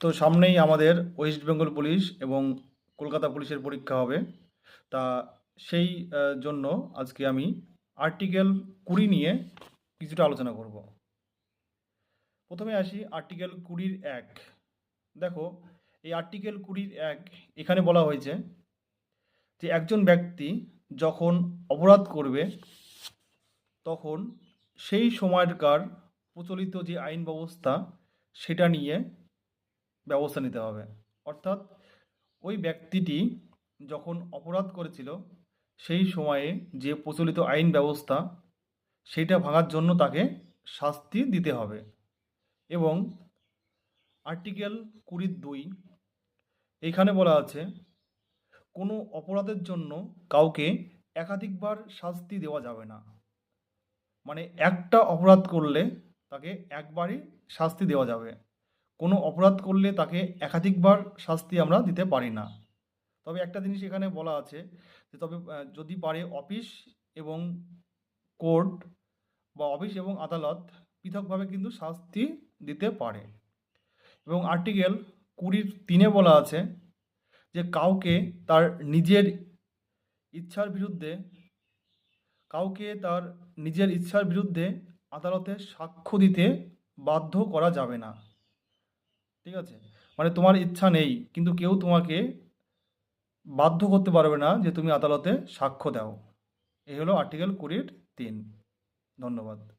তো সামনেই আমাদের ওয়েস্ট বেঙ্গল পুলিশ এবং কলকাতা পুলিশের পরীক্ষা হবে। তা সেই জন্য আজকে আমি আর্টিকেল কুড়ি নিয়ে কিছুটা আলোচনা করব। প্রথমে আসি আর্টিকেল কুড়ির এক। দেখো, এই আর্টিকেল কুড়ির এক এখানে বলা হয়েছে যে একজন ব্যক্তি যখন অপরাধ করবে, তখন সেই সময়কার প্রচলিত যে আইন ব্যবস্থা, সেটা নিয়ে ব্যবস্থা নিতে হবে। অর্থাৎ ওই ব্যক্তিটি যখন অপরাধ করেছিল, সেই সময়ে যে প্রচলিত আইন ব্যবস্থা সেইটা ভাঙার জন্য তাকে শাস্তি দিতে হবে এবং আর্টিকেল কুড়ির দুই এখানে বলা আছে, কোনো অপরাধের জন্য কাউকে একাধিকবার শাস্তি দেওয়া যাবে না। মানে একটা অপরাধ করলে তাকে একবারই শাস্তি দেওয়া যাবে। কোনো অপরাধ করলে তাকে একাধিকবার শাস্তি আমরা দিতে পারি না। তবে একটা জিনিস এখানে বলা আছে যে তবে যদি পারে অফিস এবং কোর্ট বা অফিস এবং আদালত পৃথকভাবে কিন্তু শাস্তি দিতে পারে। এবং আর্টিকেল কুড়ির তিনে বলা আছে যে কাউকে তার নিজের ইচ্ছার বিরুদ্ধে, কাউকে তার নিজের ইচ্ছার বিরুদ্ধে আদালতে সাক্ষ্য দিতে বাধ্য করা যাবে না। ঠিক আছে? মানে তোমার ইচ্ছা নেই, কিন্তু কেউ তোমাকে বাধ্য করতে পারবে না যে তুমি আদালতে সাক্ষ্য দাও। এই হলো আর্টিকেল কুড়ির তিন। ধন্যবাদ।